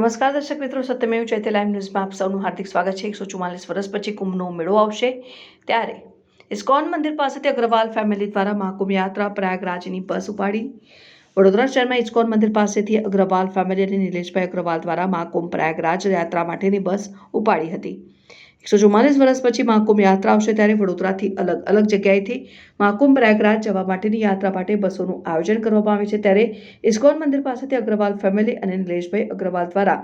નમસ્કાર દર્શક મિત્રો, સત્યમેવ ચૈત્ય લાઈવ ન્યૂઝમાં આપ સૌનું હાર્દિક સ્વાગત છે. એકસો ચુમ્માલીસ વર્ષ પછી કુંભનો મેળો આવશે. ત્યારે ઇસ્કોન મંદિર પાસેથી અગ્રવાલ ફેમિલી દ્વારા મહાકુંભ યાત્રા પ્રયાગરાજની બસ ઉપાડી. વડોદરા શહેરમાં ઇસ્કોન મંદિર પાસેથી અગ્રવાલ ફેમિલી અને નિલેશભાઈ અગ્રવાલ દ્વારા મહાકુંભ પ્રયાગરાજ યાત્રા માટેની બસ ઉપાડી હતી. એકસો ચુમ્માલીસ વર્ષ પછી મહાકુંભ યાત્રા આવશે ત્યારે વડોદરાથી અલગ અલગ જગ્યાએથી મહાકુંભ પ્રયાગરાજ જવા માટેની યાત્રા માટે બસોનું આયોજન કરવામાં આવે છે. ત્યારે ઇસ્કોન મંદિર પાસેથી અગ્રવાલ ફેમિલી અને નિલેશભાઈ અગ્રવાલ દ્વારા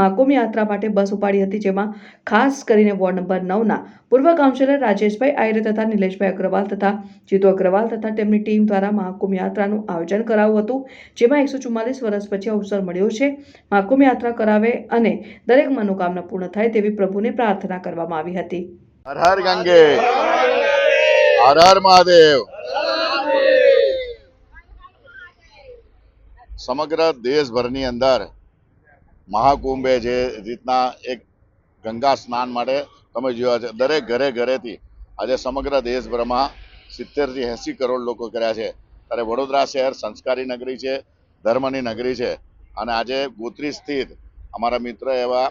મહાકુંભ યાત્રા માટે બસ ઉપાડી હતી, જેમાં ખાસ કરીને વોર્ડ નંબર નવના પૂર્વ કાઉન્સિલર રાજેશભાઈ આયરે તથા નિલેશભાઈ અગ્રવાલ તથા જીતુ અગ્રવાલ તથા તેમની ટીમ દ્વારા મહાકુંભ યાત્રાનું આયોજન કરાવ્યું હતું, જેમાં એકસો ચુમ્માલીસ વર્ષ પછી અવસર મળ્યો છે. મહાકુંભ યાત્રા કરાવે અને દરેક મનોકામના પૂર્ણ થાય તેવી પ્રભુને પ્રાર્થના કરવામાં આવી હતી. હર હર ગંગે. હર હર મહાદેવ. સમગ્ર દેશભરની અંદર મહાકુંભે જે રીતના એક ગંગા સ્નાન માટે તમે જોયા છે, દરેક ઘરે ઘરેથી આજે સમગ્ર દેશભરમાં સિત્તેરથી એંસી કરોડ લોકો કર્યા છે. ત્યારે વડોદરા શહેર સંસ્કારી નગરી છે, ધર્મની નગરી છે. અને આજે ગોત્રી સ્થિત અમારા મિત્ર એવા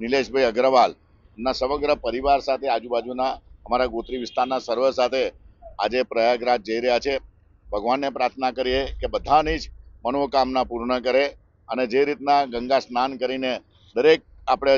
નિલેશભાઈ અગ્રવાલ ના, સમગ્ર પરિવાર સાથે, આજુબાજુના અમારા ગોત્રી વિસ્તારના સર્વ સાથે આજે પ્રયાગરાજ જઈ રહ્યા છે. ભગવાનને પ્રાર્થના કરીએ કે બધાની જ મનોકામના પૂર્ણ કરે અને જે રીતના ગંગા સ્નાન કરીને દરેક આપણે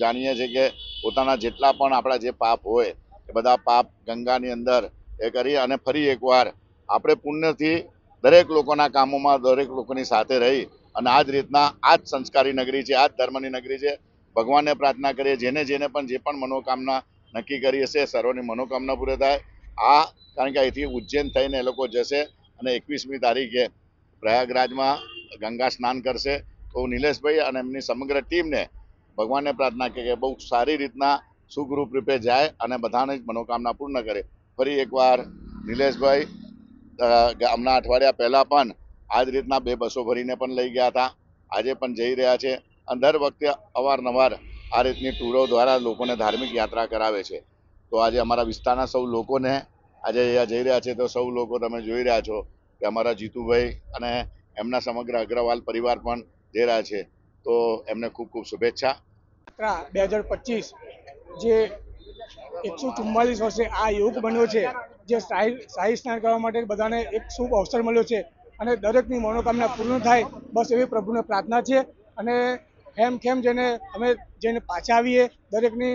જાણીએ છીએ કે પોતાના જેટલા પણ આપણા જે પાપ હોય એ બધા પાપ ગંગાની અંદર એ કરી અને ફરી એકવાર આપણે પુણ્યથી દરેક લોકોના કામોમાં દરેક લોકોની સાથે રહી અને આ જ રીતના આ જ સંસ્કારી નગરી છે, આ જ ધર્મની નગરી છે. ભગવાનને પ્રાર્થના કરીએ, જેને જેને પણ જે પણ મનોકામના નક્કી કરી હશે, સર્વની મનોકામના પૂરી થાય. આ, કારણ કે અહીંથી ઉજ્જૈન થઈને એ લોકો જશે અને એકવીસમી તારીખે પ્રયાગરાજમાં ગંગા સ્નાન કરશે. તો નિલેશભાઈ અને એમની સમગ્ર ટીમને ભગવાનને પ્રાર્થના કે કે બહુ સારી રીતના સુખરૂપ રૂપે જાય અને બધાને જ મનોકામના પૂર્ણ કરે. ફરી એકવાર નિલેશભાઈ હમણાં અઠવાડિયા પહેલાં પણ આ જ રીતના બે બસો ભરીને પણ લઈ ગયા હતા. આજે પણ જઈ રહ્યા છે. અને દર વખતે અવારનવાર આ રીતની ટૂરો દ્વારા લોકોને ધાર્મિક યાત્રા કરાવે છે. તો આજે અમારા વિસ્તારના સૌ લોકોને આજે અહીંયા જઈ રહ્યા છે તો સૌ લોકો તમે જોઈ રહ્યા છો કે અમારા જીતુભાઈ અને એમના સમગ્ર અગ્રવાલ પરિવાર પણ જઈ રહ્યા છે. તો એમને ખૂબ ખૂબ શુભેચ્છા. બે હજાર પચીસ જે એકસો ચુમ્માલીસ વર્ષે આ યોગ બન્યો છે, જે શાહી શાહી સ્નાન કરવા માટે બધાને એક શુભ અવસર મળ્યો છે અને દરેકની મનોકામના પૂર્ણ થાય, બસ એવી પ્રભુને પ્રાર્થના છે અને ખેમ કેમ જેને અમે જેને પાછા આવીએ, દરેકની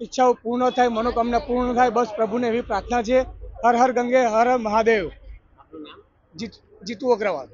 ઈચ્છાઓ પૂર્ણ થાય, મનોકામના પૂર્ણ થાય, બસ પ્રભુને એવી પ્રાર્થના છે. હર હર ગંગે હર મહાદેવ. જીત જીતુ અગ્રવાલ.